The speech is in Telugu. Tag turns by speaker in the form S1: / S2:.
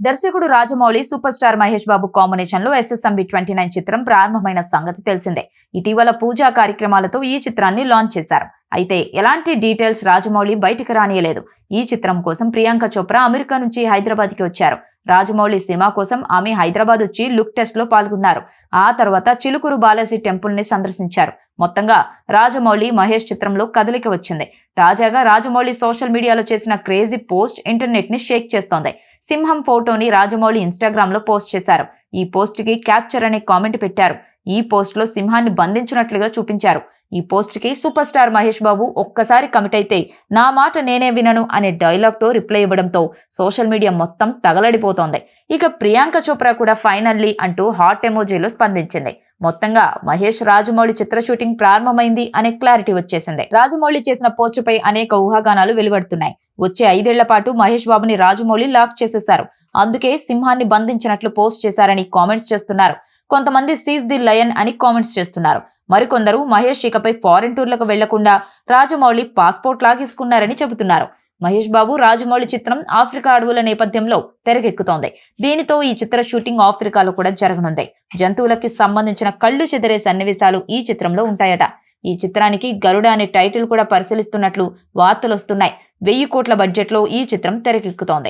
S1: దర్శకుడు రాజమౌళి సూపర్ స్టార్ మహేష్ బాబు కాంబినేషన్లో ఎస్ఎస్ఎంబి ట్వంటీ నైన్ చిత్రం ప్రారంభమైన సంగతి తెలిసిందే. ఇటీవల పూజా కార్యక్రమాలతో ఈ చిత్రాన్ని లాంచ్ చేశారు. అయితే ఎలాంటి డీటెయిల్స్ రాజమౌళి బయటికి రానియలేదు. ఈ చిత్రం కోసం ప్రియాంక చోప్రా అమెరికా నుంచి హైదరాబాద్కి వచ్చారు. రాజమౌళి సినిమా కోసం ఆమె హైదరాబాద్ వచ్చి లుక్ టెస్ట్లో పాల్గొన్నారు. ఆ తర్వాత చిలుకూరు బాలాజీ టెంపుల్ని సందర్శించారు. మొత్తంగా రాజమౌళి మహేష్ చిత్రంలో కదలిక వచ్చింది. తాజాగా రాజమౌళి సోషల్ మీడియాలో చేసిన క్రేజీ పోస్ట్ ఇంటర్నెట్ని షేక్ చేస్తోంది. సింహం ఫోటోని రాజమౌళి ఇన్స్టాగ్రామ్లో పోస్ట్ చేశారు. ఈ పోస్ట్కి క్యాప్చర్ అనే కామెంట్ పెట్టారు. ఈ పోస్ట్లో సింహాన్ని బంధించినట్లుగా చూపించారు. ఈ పోస్ట్కి సూపర్ స్టార్ మహేష్ బాబు ఒక్కసారి కమిట్ అయితే నా మాట నేనే వినను అనే డైలాగ్తో రిప్లై ఇవ్వడంతో సోషల్ మీడియా మొత్తం తగలడిపోతోంది. ఇక ప్రియాంక చోప్రా కూడా ఫైనల్లీ అంటూ హాట్ ఎమోజీలో స్పందించింది. మొత్తంగా మహేష్ రాజమౌళి చిత్ర షూటింగ్ ప్రారంభమైంది అనే క్లారిటీ వచ్చేసింది. రాజమౌళి చేసిన పోస్టుపై అనేక ఊహాగానాలు వెలువడుతున్నాయి. వచ్చే ఐదేళ్ళ పాటు మహేష్ బాబుని రాజమౌళి లాక్ చేసేశారు. అందుకే సింహాన్ని బంధించినట్లు పోస్ట్ చేశారని కామెంట్స్ చేస్తున్నారు. కొంతమంది సీజ్ ది లయన్ అని కామెంట్స్ చేస్తున్నారు. మరికొందరు మహేష్ ఇకపై ఫారెన్ టూర్లకు వెళ్ళకుండా రాజమౌళి పాస్పోర్ట్ లాగేసుకున్నారని చెబుతున్నారు. మహేష్ బాబు రాజమౌళి చిత్రం ఆఫ్రికా అడవుల నేపథ్యంలో తెరకెక్కుతోంది. దీనితో ఈ చిత్ర షూటింగ్ ఆఫ్రికాలో కూడా జరగనుంది. జంతువులకి సంబంధించిన కళ్ళు చెదిరే సన్నివేశాలు ఈ చిత్రంలో ఉంటాయట. ఈ చిత్రానికి గరుడ అనే టైటిల్ కూడా పరిశీలిస్తున్నట్లు వార్తలు వస్తున్నాయి వెయ్యి కోట్ల బడ్జెట్లో ఈ చిత్రం తెరకెక్కుతోంది.